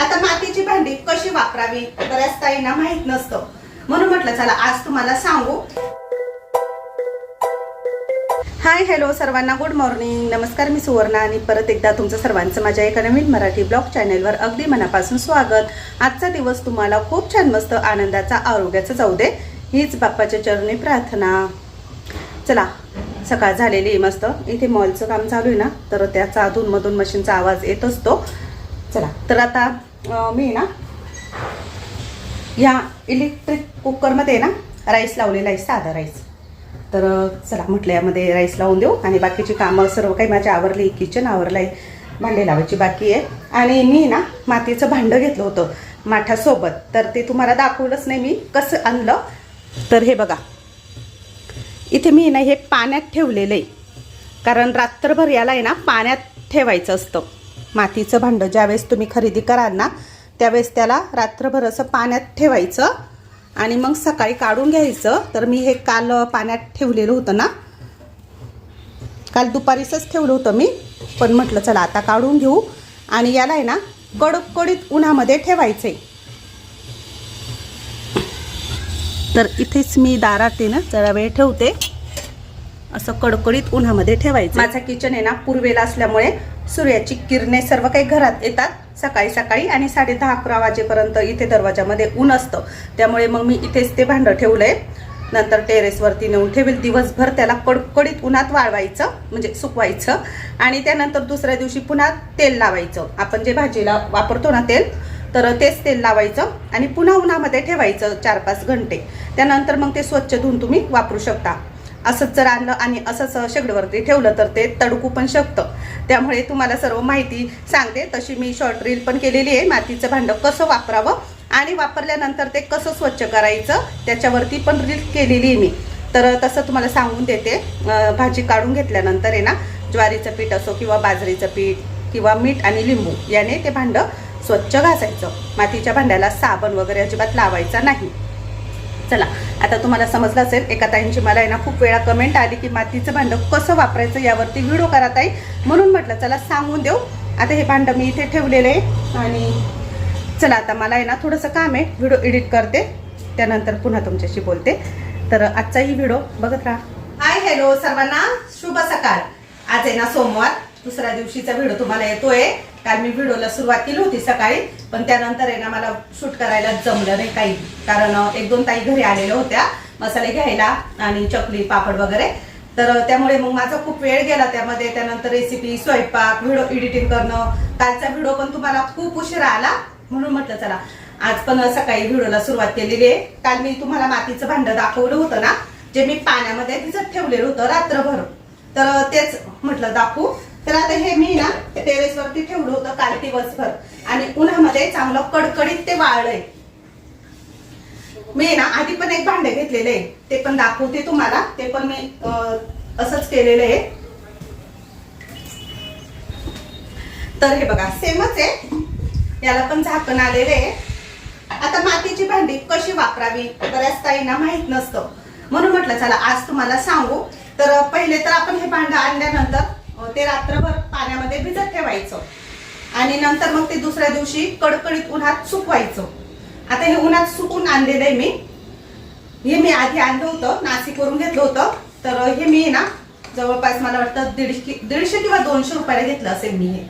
आता मातीची भांडी कशी वापरावी? बऱ्याच ताईंना माहीत नसतं. म्हणून म्हटलं चला आज तुम्हाला सांगू. हाय हॅलो सर्वांना गुड मॉर्निंग नमस्कार मी सुवर्णा आणि परत एकदा तुमचं सर्वांचं माझ्या एका नवीन मराठी ब्लॉग चॅनेलवर अगदी मनापासून स्वागत. आजचा दिवस तुम्हाला खूप छान मस्त आनंदाचा आरोग्याचा जाऊ दे हीच बाप्पाच्या चरणी प्रार्थना. चला सकाळ झालेली आहे मस्त. इथे मॉलचं काम चालू आहे ना तर त्याचा अधूनमधून मशीनचा आवाज येत असतो. चला तर आता मी ना ह्या इलेक्ट्रिक कुकरमध्ये ना राईस लावलेला आहे साधा राईस तर चला म्हटलं यामध्ये राईस लावून देऊ आणि बाकीची कामं सर्व काही माझ्या आवरली किचन आवरलं आहे भांडे लावायची बाकी आहे. आणि मी ना मातीचं भांडं घेतलं होतं माठासोबत. तर ते तुम्हाला दाखवलंच नाही मी कसं आणलं. तर हे बघा. इथे मी ना हे पाण्यात ठेवलेलं आहे. कारण रात्रभर याला आहे ना पाण्यात ठेवायचं असतं. मातीचं भांडं ज्यावेळेस तुम्ही खरेदी कराल ना त्यावेळेस त्याला रात्रभर असं पाण्यात ठेवायचं आणि मग सकाळी काढून घ्यायचं. तर मी हे काल पाण्यात ठेवलेलं होतं ना. काल दुपारीचंच ठेवलं होतं मी. पण म्हटलं चला आता काढून घेऊ. आणि याला आहे ना कडकडीत उन्हामध्ये ठेवायचं आहे तर इथेच मी दारात ना जरा वेळ ठेवते. असं कडकडीत उन्हामध्ये ठेवायचं. माझं किचन आहे ना पूर्वेला असल्यामुळे सूर्याची किरणे सर्व काही घरात येतात. सकाळी सकाळी आणि साडे दहा अकरा वाजेपर्यंत इथे दरवाजामध्ये ऊन असतं. त्यामुळे मग मी इथेच ते भांडं ठेवलंय. नंतर टेरेसवरती नेऊन ठेवेल. दिवसभर त्याला कडकडीत उन्हात वाळवायचं म्हणजे सुकवायचं. आणि त्यानंतर दुसऱ्या दिवशी पुन्हा तेल लावायचं. आपण जे भाजीला वापरतो ना तेल तर तेच तेल लावायचं आणि पुन्हा उन्हामध्ये ठेवायचं चार पाच घंटे. त्यानंतर मग ते स्वच्छ धुवून तुम्ही वापरू शकता. असंच जर आणलं आणि असंच शेगडीवरती ठेवलं तर ते तडकू पण शकतं. त्यामुळे तुम्हाला सर्व माहिती सांगते. तशी मी शॉर्ट रील पण केलेली आहे. मातीचं भांडं कसं वापरावं आणि वापरल्यानंतर ते कसं स्वच्छ करायचं त्याच्यावरती पण रील केलेली आहे मी. तर तसं तुम्हाला सांगून देते. भाजी काढून घेतल्यानंतर आहे ना ज्वारीचं पीठ असो किंवा बाजरीचं पीठ किंवा मीठ आणि लिंबू याने ते भांडं स्वच्छ घासायचं. मातीच्या भांड्याला साबण वगैरे अजिबात लावायचा नाही. चला आता तुम्हाला समजलं असेल एका ताईंची मला आहे ना खूप वेळा कमेंट आली की मातीचं भांडं कसं वापरायचं यावरती व्हिडिओ करा ताई. म्हणून म्हटलं चला सांगून देऊ. आता हे भांडं मी इथे ठेवलेलं आहे. आणि चला आता मला आहे ना थोडंसं काम आहे. व्हिडिओ एडिट करते. त्यानंतर पुन्हा तुमच्याशी बोलते. तर आजचाही व्हिडिओ बघत राहा. हाय हॅलो सर्वांना शुभ सकाळ. आज आहे ना सोमवार. दुसऱ्या दिवशीचा व्हिडिओ तुम्हाला येतोय. काल मी व्हिडिओला सुरुवात केली होती सकाळी पण त्यानंतर आहे ना मला शूट करायला जमलं नाही काही. कारण एक दोन ताई घरी आलेल्या होत्या मसाले घ्यायला आणि चकली पापड वगैरे. तर त्यामुळे मग माझा खूप वेळ गेला त्यामध्ये. त्यानंतर रेसिपी स्वयंपाक व्हिडिओ एडिटिंग करणं. कालचा व्हिडिओ पण तुम्हाला खूप उशिरा आला म्हणून म्हटलं चला. आज पण सकाळी व्हिडिओला सुरुवात केलेली आहे. काल मी तुम्हाला मातीचं भांडं दाखवलं होतं ना जे मी पाण्यामध्ये भिजत ठेवलेलं होतं रात्रभर. तर तेच म्हटलं दाखवू. तर आता हे मी ना टेरेस वरती ठेवलं होतं काल दिवसभर. आणि उन्हामध्ये चांगलं कडकडीत ते वाळलंय. मी ना आधी पण एक भांडे घेतलेले ते पण दाखवते तुम्हाला. ते पण मी असंच केलेलं आहे. तर हे बघा सेमच आहे. याला पण झाकण आलेले आहे. आता मातीची भांडी कशी वापरावी? बऱ्याच ताईंना माहीत नसतं. म्हणून म्हटलं चला आज तुम्हाला सांगू. तर पहिले तर आपण हे भांडं आणल्यानंतर ते रात्रभर पाण्यामध्ये भिजत ठेवायचं. आणि नंतर मग ते दुसऱ्या दिवशी कडकडीत उन्हात सुकवायचं. आता हे उन्हात सुकून आणलेलं आहे मी. हे मी आधी आणलं होतं नाशिकवरून घेतलं होतं. तर हे मी ना जवळपास मला वाटतं दीडशे दीडशे किंवा दोनशे रुपयाला घेतलं असेल मी हे.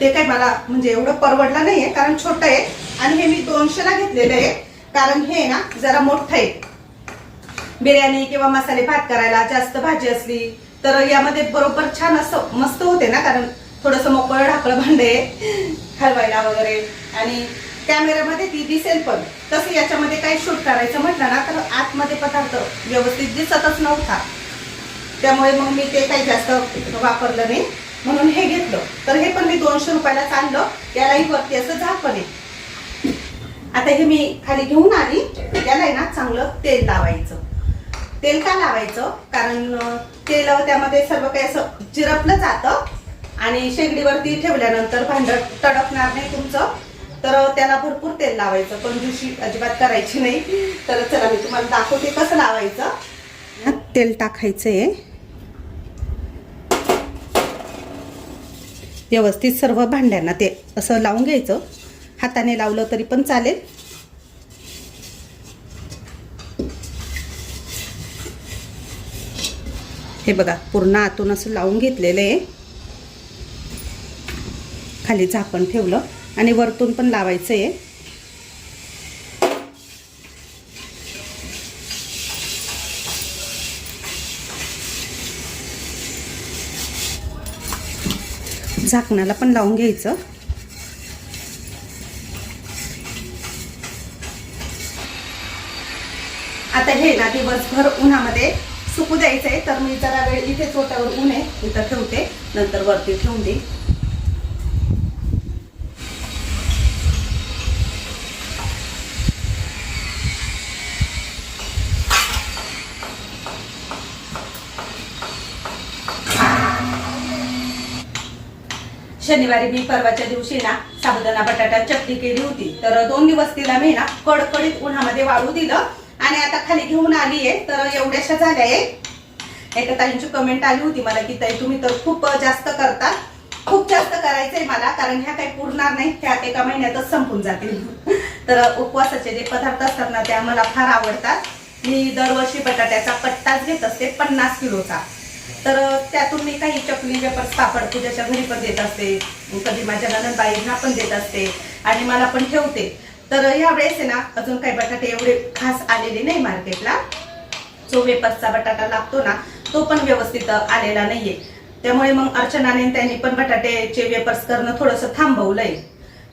ते काही मला म्हणजे एवढं परवडलं नाहीये कारण छोटं आहे. आणि हे मी दोनशेला घेतलेलं आहे. कारण हे ना जरा मोठं आहे. बिर्याणी किंवा मसाले भात करायला जास्त भाजी असली तर यामध्ये बरोबर छान असं मस्त होते ना कारण थोडंसं मोकळं ढाकळं भांडे हलवायला वगैरे. आणि कॅमेऱ्यामध्ये ती दिसेल पण. तसं याच्यामध्ये काही शूट करायचं म्हटलं ना तर आतमध्ये पदार्थ व्यवस्थित दिसतच नव्हता. त्यामुळे मग मी ते काही जास्त वापरलं नाही. म्हणून हे घेतलं. तर हे पण मी दोनशे रुपयाला आणलं यालाही वरती असं झाकण आहे. आता हे मी खाली घेऊन आली. याला आहे ना चांगलं तेल लावायचं. तेल का लावायचं? कारण तेल त्यामध्ये सर्व काही असं चिरपलं जातं आणि शेगडीवरती ठेवल्यानंतर भांड तडकणार नाही तुमचं. तर त्याला भरपूर तेल लावायचं. पण दुशी अजिबात करायची नाही. तर चला मी तुम्हाला दाखवते कसं लावायचं. तेल टाकायचं आहे व्यवस्थित सर्व भांड्यांना ते असं लावून घ्यायचं. हाताने लावलं तरी पण चालेल. हे बघा पूर्ण आतून असं लावून घेतलेलं आहे. खाली झाकण ठेवलं आणि वरतून पण लावायचं आहे झाकणाला पण लावून घ्यायचं. आता हे ना दिवसभर उन्हामध्ये सुकू द्यायचं आहे तर मी जरा वेळ इथे चोट्यावर ऊन आहे इथं ठेवते नंतर वरती ठेवून देईन. शनिवारी मी परवाच्या दिवशी ना साबुदाणा बटाटा चटणी केली होती. तर दोन दिवस तिला मी ना कडकडीत उन्हामध्ये वाळू दिलं. आणि आता खाली घेऊन आली आहे तर एवढ्याशा झाल्या आहे एका ताईंची कमेंट आली होती मला की ताई तुम्ही तर खूप जास्त करता. खूप जास्त करायचंय मला कारण ह्या काही पुरणार नाही त्या एका महिन्यातच संपून जातील. तर उपवासाचे जे पदार्थ असतात ना त्या मला फार आवडतात. मी दरवर्षी बटाट्याचा पट्टाच घेत असते पन्नास किलोचा. तर त्यातून मी काही चकली वेपर्स पापड पूजाच्या घरी पण देत असते. कधी माझ्या नंदबाईंना पण देत असते. आणि मला पण ठेवते. तर यावेळेस आहे ना अजून काही बटाटे एवढे खास आलेले नाही मार्केटला. जो वेपसचा बटाटा लागतो ना तो पण व्यवस्थित आलेला नाहीये. त्यामुळे मग अर्चनाने त्यांनी पण बटाट्याचे वेपर्स करणं थोडंसं थांबवलंय.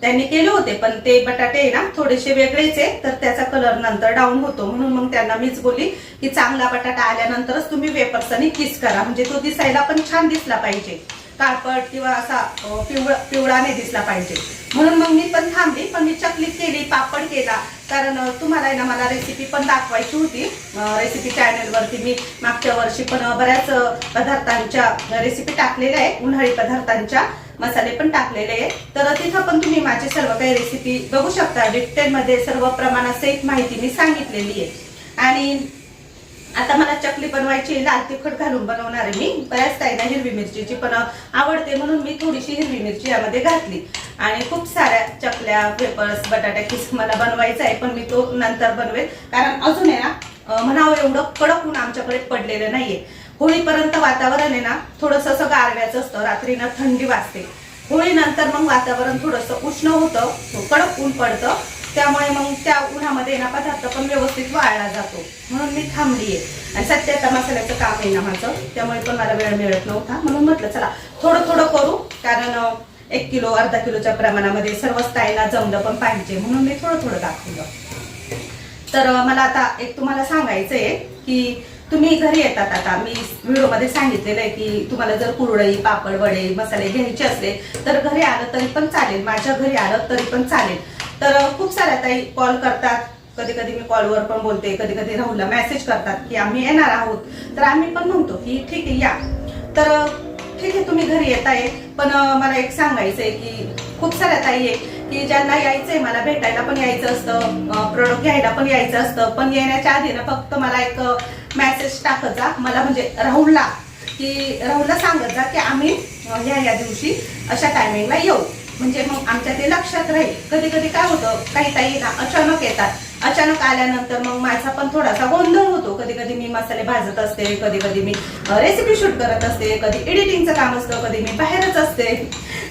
त्यांनी केले होते पण ते बटाटे ना थोडेसे वेगळेच आहे. तर त्याचा कलर नंतर डाऊन होतो. म्हणून मग त्यांना मीच बोलली की चांगला बटाटा आल्यानंतरच तुम्ही वेपर्स आणि किस करा. म्हणजे तो दिसायला पण छान दिसला पाहिजे. काळपट किंवा असा पिवळा पिवळा नाही दिसला पाहिजे. म्हणून मग मी पण थांबली पण मी चकली केली पापड केला. कारण तुम्हाला आहे ना मला रेसिपी पण दाखवायची होती. रेसिपी चॅनलवरती मी मागच्या वर्षी पण बऱ्याच पदार्थांच्या रेसिपी टाकलेल्या आहेत. उन्हाळी पदार्थांच्या मसाले पण टाकलेले आहे तर तिथं पण तुम्ही माझे सर्व काही रेसिपी बघू शकता. डिटेलमध्ये सर्व प्रमाणासहित माहिती मी सांगितलेली आहे. आणि आता मला चकली बनवायची लाल तिखट घालून बनवणार आहे मी. बऱ्याच ताईंना हिरवी मिरचीची पण आवडते म्हणून मी थोडीशी हिरवी मिरची यामध्ये घातली. आणि खूप साऱ्या चकल्या पेपर्स बटाटा किस मला बनवायचा आहे पण मी तो नंतर बनवेल. कारण अजून आहे ना म्हणावं एवढं कडक ऊन आमच्याकडे पडलेलं नाहीये. होळीपर्यंत वातावरण आहे ना थोडंसं असं गारव्याचं असतं रात्री ना थंडी वाजते. होळीनंतर मग वातावरण थोडंसं उष्ण होतं कडक ऊन पडतं. त्यामुळे मग त्या उन्हामध्ये ना पदार्थ पण व्यवस्थित वाळला जातो. म्हणून मी थांबली आहे आणि सध्या मसाल्याचं काम आहे ना माझं. त्यामुळे पण मला वेळ मिळत नव्हता. म्हणून म्हटलं चला थोडं थोडं करू. कारण एक किलो अर्धा किलोच्या प्रमाणामध्ये सर्वच ताईंना जमलं पण पाहिजे. म्हणून मी थोडं थोडं दाखवलं. तर मला आता एक तुम्हाला सांगायचं आहे की तुम्ही घरी येतात आता. मी व्हिडिओमध्ये सांगितलेलं आहे की तुम्हाला जर कुरडई पापड वडे मसाले घ्यायचे असले तर घरी आलं तरी पण चालेल. माझ्या घरी आलं तरी पण चालेल. तर खूप साऱ्या ताई कॉल करतात. कधी कधी मी कॉलवर पण बोलते कधी कधी राहुलला मेसेज करतात की आम्ही येणार आहोत. तर आम्ही पण म्हणतो की ठीक आहे या. तर ठीक आहे तुम्ही घरी येताय. पण मला एक सांगायचं आहे की खूप साऱ्या ताई आहे की ज्यांना यायचंय मला भेटायला पण यायचं असतं प्रोडक्ट घ्यायला पण यायचं असतं. पण येण्याच्या आधी ना फक्त मला एक मेसेज टाकत जा. मला म्हणजे राहुलला की राहुलला सांगत जा की आम्ही या ह्या या दिवशी अशा टायमिंगला येऊ. म्हणजे मग आमच्या ते लक्षात राहील. कधी कधी काय होतं काही ताई ना अचानक येतात. अचानक आल्यानंतर मग माझा पण थोडासा गोंधळ होतो. कधी कधी मी मसाले भाजत असते कधी कधी मी रेसिपी शूट करत असते कधी एडिटिंगचं काम असतं कधी मी बाहेरच असते.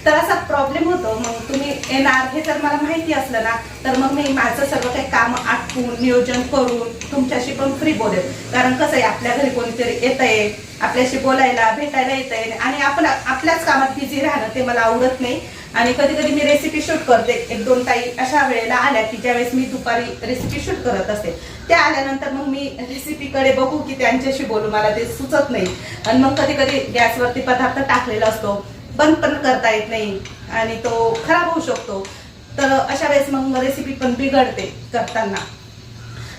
तर असा प्रॉब्लेम होतो. मग तुम्ही येणार हे जर मला माहिती असलं ना तर मग मी माझं सर्व काही काम आटपून नियोजन करून तुमच्याशी पण फ्री बोलेल कारण कसं आहे आपल्या घरी कोणीतरी येत आहे आपल्याशी बोलायला भेटायला येत आहे आणि आपण आपल्याच कामात बिझी राहणं ते मला आवडत नाही. आणि कधी कधी मी रेसिपी शूट करते. एक दोन ताई अशा वेळेला आल्या की ज्यावेळेस मी दुपारी रेसिपी शूट करत असते. त्या आल्यानंतर मग मी रेसिपीकडे बघू की त्यांच्याशी बोलू. मला ते सुचत नाही. आणि मग कधी कधी गॅसवरती पदार्थ टाकलेला असतो. बंद पण करता येत नाही. आणि तो खराब होऊ शकतो. तर अशा वेळेस मग रेसिपी पण बिघडते करताना.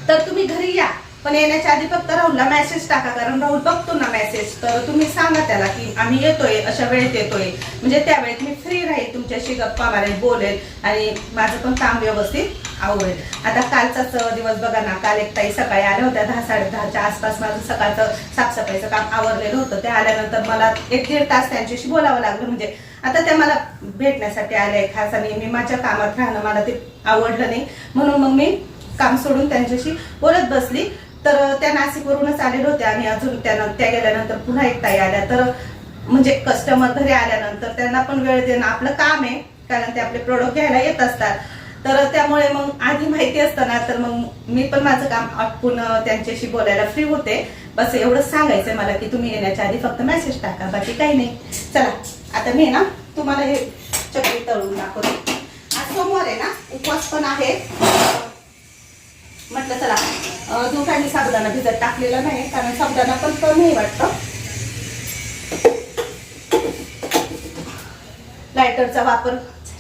तर तुम्ही घरी या. पण येण्याच्या आधी फक्त राहुलला मेसेज टाका कारण राहुल बघतो ना मेसेज तर तुम्ही सांगा त्याला की आम्ही येतोय अशा वेळेत येतोय. म्हणजे त्यावेळेत मी फ्री राहील तुमच्याशी गप्पा मारेल बोलेल आणि माझं पण काम व्यवस्थित आवडेल. आता कालचाच दिवस बघा ना काल एक ताई सकाळी आल्या होत्या दहा साडे दहाच्या आसपास माझं सकाळचं साफसफाईचं काम आवरलेलं होतं. ते आल्यानंतर मला एक दीड तास त्यांच्याशी बोलावं लागलं. म्हणजे आता त्या मला भेटण्यासाठी आल्या खास आणि मी माझ्या कामात राहणं मला ते आवडलं नाही. म्हणून मग मी काम सोडून त्यांच्याशी बोलत बसली. तर त्या नाशिकवरूनच आलेल्या होत्या आणि अजून त्या त्या गेल्यानंतर पुन्हा एक ताई आल्या. तर म्हणजे कस्टमर घरी आल्यानंतर त्यांना पण वेळ देणं आपलं काम आहे कारण ते आपले प्रोडक्ट घ्यायला येत असतात. तर त्यामुळे मग आधी माहिती असतं ना तर मग मी पण माझं काम आटपून त्यांच्याशी बोलायला फ्री होते. बस एवढंच सांगायचंय मला की तुम्ही येण्याच्या आधी फक्त मेसेज टाका बाकी काही नाही. चला आता मी ना तुम्हाला हे चकली तळून दाखवते. आज सोमवार आहे ना उपवास पण आहे. म्हटलं चला जो काही साबुदाणा भिजत टाकलेला नाही कारण साबुदाणा पण कमी वाटतं. लायटरचा वापर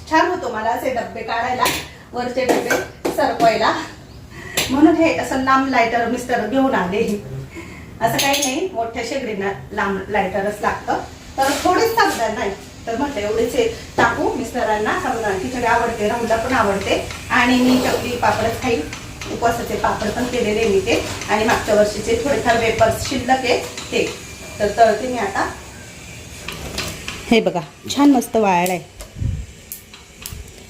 छान होतो मला असे डब्बे काढायला वरचे डब्बे सरपवायला म्हणून हे असं लांब लायटर मिस्टर घेऊन आले. असं काही नाही मोठ्या शेगडीना लांब लायटरच लागतं. तर थोडेच साबुदाणा नाही तर म्हटलं एवढेच टाकू मिस्टरांना साबुदाणा तिकडे आवडते राहुलला पण आवडते. आणि मी चकली पापडच खाईन. उपवासाचे पापड पण केलेले मी ते. आणि मागच्या वर्षीचे थोडेफार वेपर्स शिल्लक आहे ते. तर तळते मी आता. हे बघा छान मस्त वाळलाय.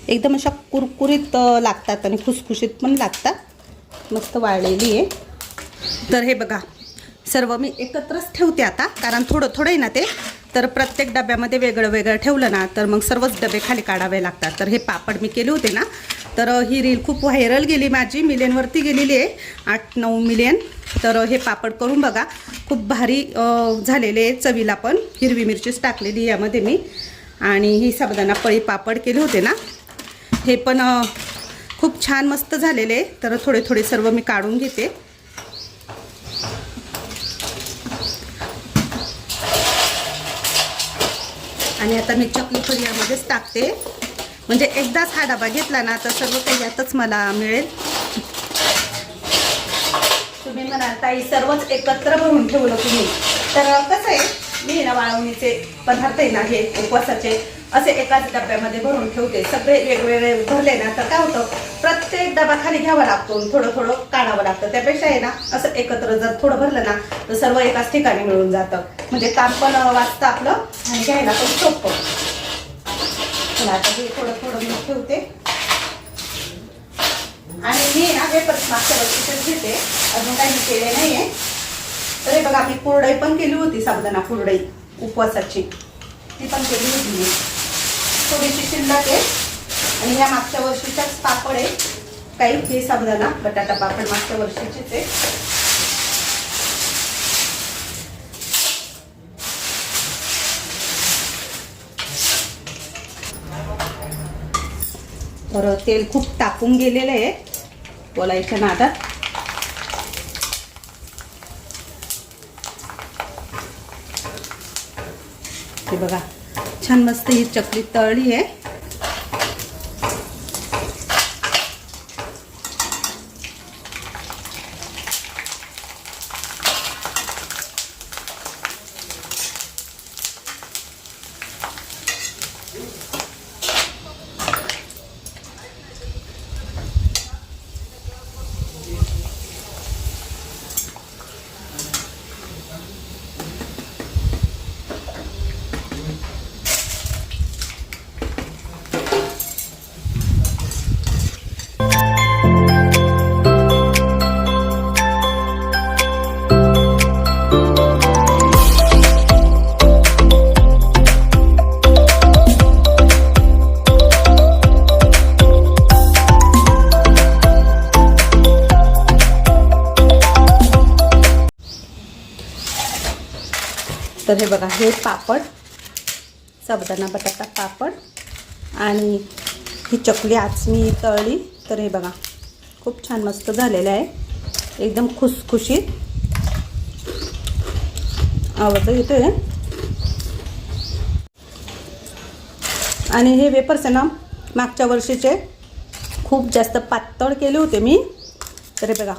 एकदम अशा कुरकुरीत लागतात आणि खुसखुशीत पण लागतात. मस्त वाळलेली आहे. तर हे बघा सर्व मी एकत्रच ठेवते आता कारण थोडं थोडं आहे ना ते. तर प्रत्येक डब्यामध्ये वेगळं वेगळं ठेवलं ना तर मग सर्वच डबे खाली काढावे लागतात. तर हे पापड मी केले होते ना तर ही रील खूप व्हायरल गेली माझी. मिलियनवरती गेलेली आहे. आठ नऊ मिलियन तर हे पापड करून बघा. खूप भारी झालेले आहे चवीला पण. हिरवी मिरचीच टाकलेली यामध्ये मी. आणि ही साबुदाणा पळी पापड केले होते ना. हे पण खूप छान मस्त झालेले आहे तर थोडे थोडे सर्व मी काढून घेते. आणि आता मी चकली पण यामध्येच टाकते. म्हणजे एकदाच हा डबा घेतला ना तर सर्व काही यातच मला मिळेल. तुम्ही म्हणाल ताई सर्वच एकत्र भरून ठेवलं तुम्ही. तर कसं आहे मी ना वाळवणीचे पदार्थ आहे ना हे उपवासाचे असे एकाच डब्यामध्ये भरून ठेवते. सगळे वेगवेगळे भरले ना तर काय होतं प्रत्येक डबा खाली घ्यावा लागतो थोडं थोडं काढावं लागतं. त्यापेक्षा आहे ना असं एकत्र जर थोडं भरलं ना तर सर्व एकाच ठिकाणी मिळून जातं. म्हणजे काम पण वाचतं आपलं आणि घ्यायला पण सोपं. चला आता हे थोडं थोडं मी ठेवते. आणि मी ना हे मागच्या वर्षीच घेते. अजून काही मी केले नाहीये. तर हे बघा मी कुरडई पण केली होती साबदाना कुरडई उपवासाची. ती पण केली होती मी. थोडीशी शिल्लक आहे. आणि ह्या मागच्या वर्षीच्याच पापड आहे. काही हे साबदाना बटाटा पापड मागच्या वर्षीचेच आहे. तर तेल खूप टाकून गेलेलं आहे. बोलायच्या नादात हे बघा छान मस्त ही चकली तळली आहे. तर हे बघा हे पापड. साबुदाणा बटाटा पापड. आणि ही चकली आज मी तळली. तर हे बघा खूप छान मस्त झालेलं आहे. एकदम खुसखुशीत. आवाज येतोय? आणि हे वेपर्स आहे ना मागच्या वर्षीचे. खूप जास्त पातळ केले होते मी. तर हे बघा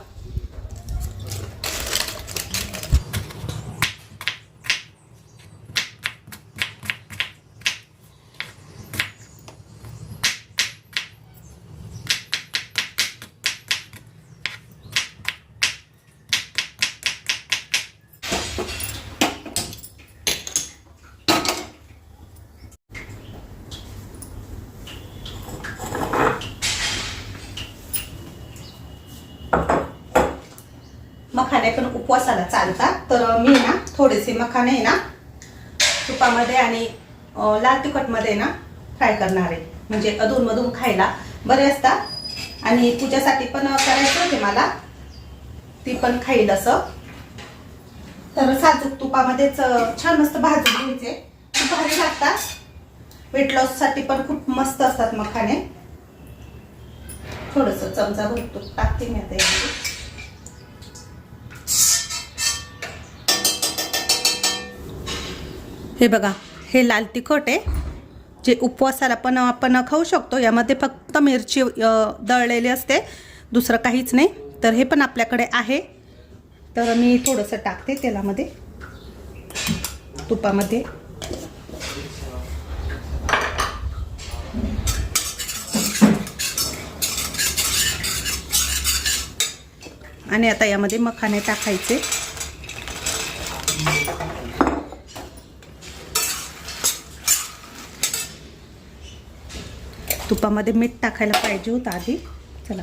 उपवासाला चालतात. तर मी ना थोडेसे मखाने आहे ना तुपामध्ये आणि लाल तिखटमध्ये ना फ्राय करणार आहे. म्हणजे अधूनमधून खायला बरे असतात. आणि पूजासाठी पण करायचं होते मला. ती पण खाईल असं. तर साजूक तुपामध्येच छान मस्त भाजून घ्यायचे. खूप भारी लागतात. वेट लॉससाठी पण खूप मस्त असतात मखाने थोडस चमचा भरतो तूप टाकते मी आता हे बघा हे लाल तिखट आहे जे उपवासाला पण आपण खाऊ शकतो. यामध्ये फक्त मिरची दळलेली असते दुसरं काहीच नाही. तर हे पण आपल्याकडे आहे. तर मी थोडंसं टाकते तेलामध्ये तुपामध्ये. आणि आता यामध्ये मखाने टाकायचे. तुपामध्ये मीठ टाकायला पाहिजे होतं आधी. चला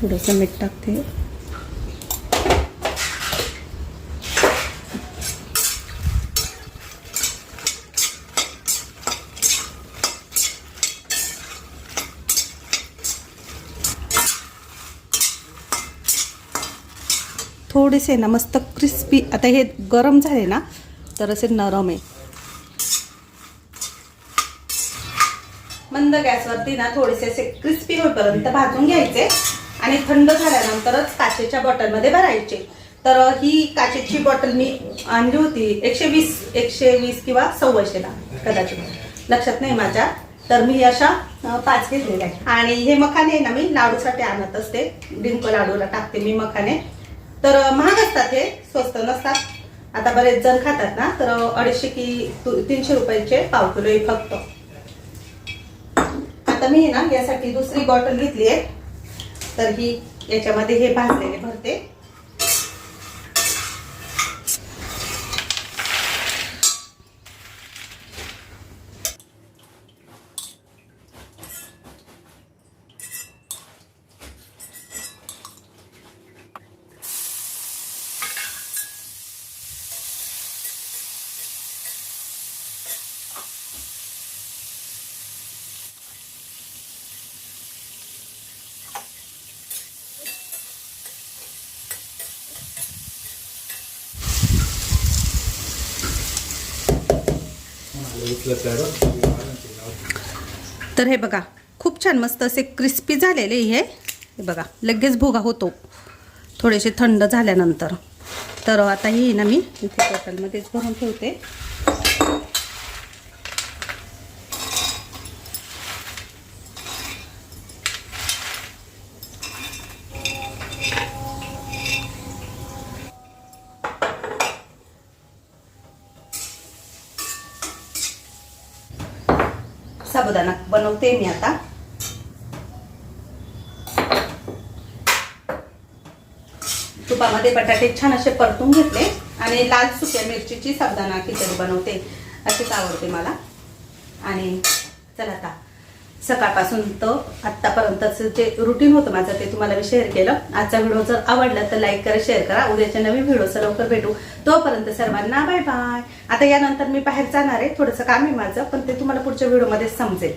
थोडंसं मीठ टाकते. थोडेसे ना मस्त क्रिस्पी आता हे गरम झाले ना तर असे नरम आहे. मंद गॅसवरती ना थोडेसे असे क्रिस्पी होईपर्यंत भाजून घ्यायचे आणि थंड झाल्यानंतरच काचेच्या बॉटलमध्ये भरायचे. तर ही काचेची बॉटल मी आणली होती एकशे वीस एकशे वीस किंवा सव्वाशेला कदाचित. लक्षात नाही माझ्या. तर मी अशा पाच घेतलेल्या आहे आणि हे मखाने आहे ना मी लाडूसाठी आणत असते. डिंक लाडूला टाकते मी मखाने. तर महाग असतात हे स्वस्त नसतात. आता बरेच जण खातात ना तर अडीचशे की तीनशे रुपयाचे पाव किलो फक्त. आता मी ना यासाठी दुसरी बॉटल घेतली आहे. तर ही याच्यामध्ये हे भाजलेले भरते. तर हे बघा खूप छान मस्त असे क्रिस्पी झालेले हे. हे बघा लगेच भोगा होतो. थोडेसे थंड झाल्यानंतर. तर आता हे ना मी इथे बॉटलमध्येच भरून ठेवते साबुदाणा बनवते मी आता. तुपामध्ये बटाटे छान असे परतून घेतले आणि लाल सुक्या मिरचीची साबदाना खिचडी बनवते. अशीच आवडते मला. आणि चला आता सकाळपासून तर आत्तापर्यंतचं जे रुटीन होतं माझं ते तुम्हाला मी शेअर केलं. आजचा व्हिडिओ जर आवडला तर लाईक करा शेअर करा. उद्याच्या नवीन व्हिडिओचं लवकर भेटू. तोपर्यंत सर्वांना बाय बाय आता यानंतर मी बाहेर जाणार आहे. थोडंसं काम आहे माझं पण ते तुम्हाला पुढच्या व्हिडिओमध्ये समजेल.